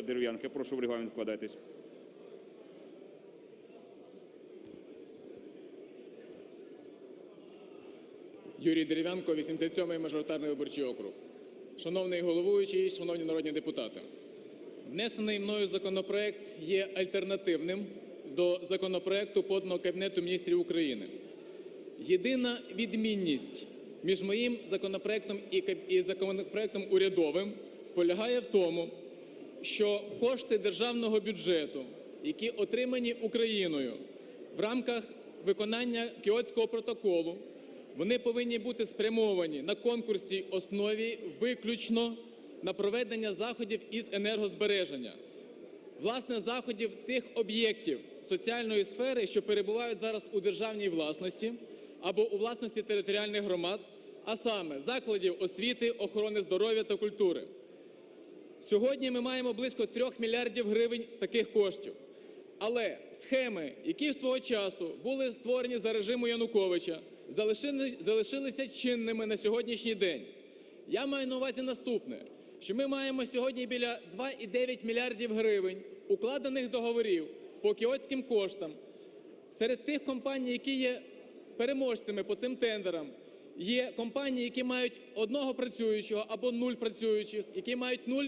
Дерев'янка, прошу в регламент вкладайтесь. Юрій Дерев'янко, 87-й мажоритарний виборчий округ. Шановний головуючий, шановні народні депутати, внесений мною законопроект є альтернативним до законопроекту поданого Кабінету міністрів України. Єдина відмінність між моїм законопроектом і законопроектом урядовим полягає в тому, що кошти державного бюджету, які отримані Україною в рамках виконання Кіотського протоколу, вони повинні бути спрямовані на конкурсі основі виключно на проведення заходів із енергозбереження. Власне, заходів тих об'єктів соціальної сфери, що перебувають зараз у державній власності або у власності територіальних громад, а саме закладів освіти, охорони здоров'я та культури. Сьогодні ми маємо близько 3 мільярдів гривень таких коштів. Але схеми, які свого часу були створені за режиму Януковича, залишилися чинними на сьогоднішній день. Я маю на увазі наступне, що ми маємо сьогодні біля 2,9 мільярдів гривень укладених договорів по кіотським коштам. Серед тих компаній, які є переможцями по цим тендерам, є компанії, які мають одного працюючого або нуль працюючих, які мають нуль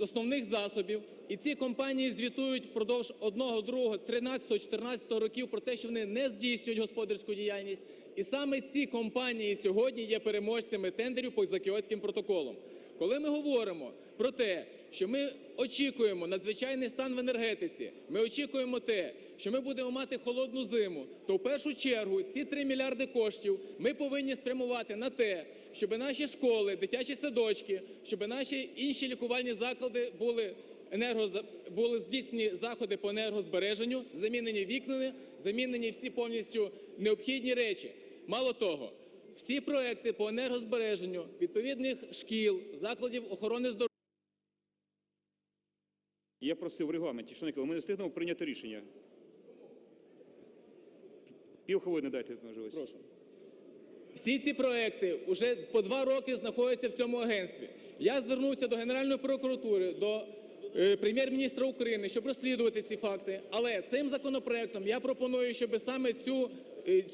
основних засобів. І ці компанії звітують впродовж одного, другого, 13, 14 років про те, що вони не здійснюють господарську діяльність. І саме ці компанії сьогодні є переможцями тендерів по Закіотським протоколам. Коли ми говоримо про те, що ми очікуємо надзвичайний стан в енергетиці, ми очікуємо те, що ми будемо мати холодну зиму, то в першу чергу ці 3 мільярди коштів ми повинні спрямувати на те, щоб наші школи, дитячі садочки, щоб наші інші лікувальні заклади були енергоза... були здійснені заходи по енергозбереженню, замінені вікнами, замінені всі повністю необхідні речі. Мало того, всі проекти по енергозбереженню відповідних шкіл, закладів охорони здоров'я. Я просив в регламенті, шановні ми не встигнемо прийняти рішення. Півхвилини дайте можливість. Прошу. Всі ці проекти вже по два роки знаходяться в цьому агентстві. Я звернувся до Генеральної прокуратури, до е, прем'єр-міністра України, щоб розслідувати ці факти. Але цим законопроектом я пропоную, щоб саме цю,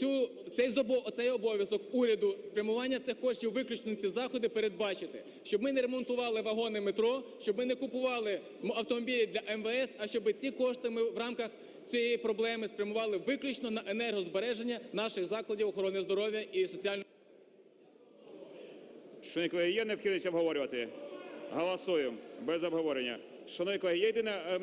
цю, цей, цей обов'язок уряду спрямування цих коштів виключно ці заходи передбачити, щоб ми не ремонтували вагони метро, щоб ми не купували автомобілі для МВС, а щоб ці кошти ми в рамках цієї проблеми спрямували виключно на енергозбереження наших закладів охорони здоров'я і соціальної. Шановні колеги, є необхідність обговорювати? Голосуємо без обговорення. Шановні колеги, є єдина е,